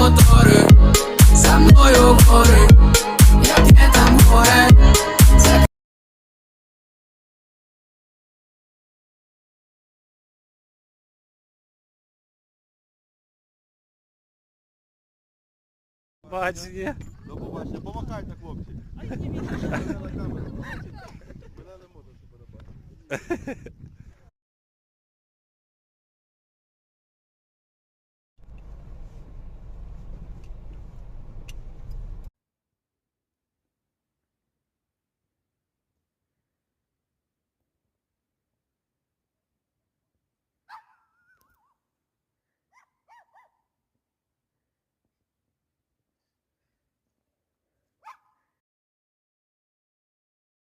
мотори, за мною гори, як є там горе, Бачення. До побачення. Помахайте, хлопці. Мене не можна, щоб перебачити.